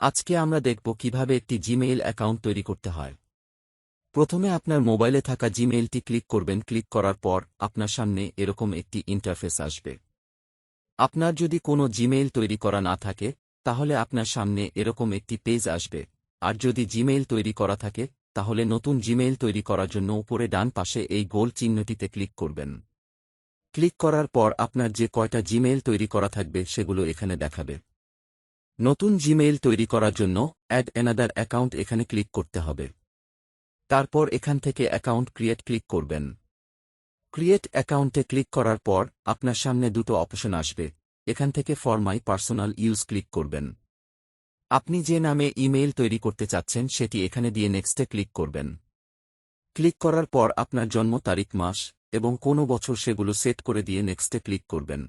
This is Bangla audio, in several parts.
আজকে আমরা দেখব কীভাবে একটি জিমেইল অ্যাকাউন্ট তৈরি করতে হয়। প্রথমে আপনার মোবাইলে থাকা জিমেইলটি ক্লিক করবেন। ক্লিক করার পর আপনার সামনে এরকম একটি ইন্টারফেস আসবে। আপনার যদি কোনো জিমেইল তৈরি করা না থাকে, তাহলে আপনার সামনে এরকম একটি পেজ আসবে। আর যদি জিমেইল তৈরি করা থাকে, তাহলে নতুন জিমেইল তৈরি করার জন্য উপরে ডান পাশে এই গোল চিহ্নটিতে ক্লিক করবেন। ক্লিক করার পর আপনার যে কয়টা জিমেইল তৈরি করা থাকবে, সেগুলো এখানে দেখাবে। নতুন জিমেইল তৈরি করার জন্য অ্যাড এনাদার অ্যাকাউন্ট এখানে ক্লিক করতে হবে। তারপর এখান থেকে অ্যাকাউন্ট ক্রিয়েট ক্লিক করবেন। ক্রিয়েট অ্যাকাউন্টে ক্লিক করার পর আপনার সামনে দুটো অপশন আসবে। এখান থেকে for my personal use click করবেন। আপনি যে নামে ইমেইল তৈরি করতে চাচ্ছেন সেটি এখানে দিয়ে নেক্সটে ক্লিক করবেন। ক্লিক করার পর আপনার জন্ম তারিখ, মাস এবং কোনো বছর সেগুলো সেট করে দিয়ে নেক্সটে ক্লিক করবেন।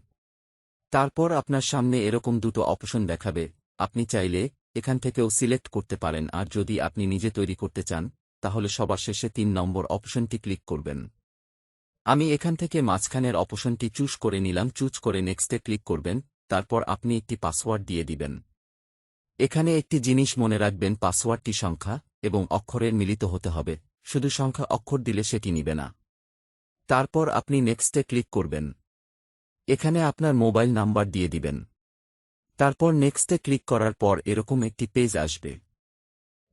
তারপর আপনার সামনে এরকম দুটো অপশন দেখাবে। আপনি চাইলে এখান থেকেও সিলেক্ট করতে পারেন আর যদি আপনি নিজে তৈরি করতে চান, তাহলে সবার শেষে তিন নম্বর অপশনটি ক্লিক করবেন। আমি এখান থেকে মাঝখানের অপশনটি চুজ করে নিলাম, চুজ করে নেক্সটে ক্লিক করবেন, তারপর আপনি একটি পাসওয়ার্ড দিয়ে দিবেন। এখানে একটি জিনিস মনে রাখবেন, পাসওয়ার্ডটি সংখ্যা এবং অক্ষরের মিলিত হতে হবে, শুধু সংখ্যা অক্ষর দিলে সেটি নিবে না। তারপর আপনি নেক্সটে ক্লিক করবেন। এখানে আপনার মোবাইল নাম্বার দিয়ে দিবেন। তারপর নেক্সটে ক্লিক করার পর এরকম একটি পেজ আসবে।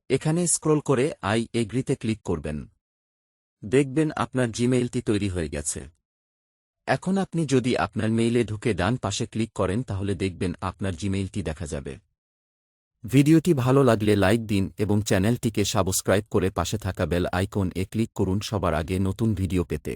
এখানে স্ক্রল করে আই এগ্রিতে ক্লিক করবেন। দেখবেন আপনার জিমেইলটি তৈরি হয়ে গেছে। এখন আপনি যদি আপনার মেইলে ঢুকে ডান পাশে ক্লিক করেন তাহলে দেখবেন আপনার জিমেইলটি দেখা যাবে। ভিডিওটি ভালো লাগলে লাইক দিন এবং চ্যানেলটিকে সাবস্ক্রাইব করে পাশে থাকা বেল আইকন এ ক্লিক করুন সবার আগে নতুন ভিডিও পেতে।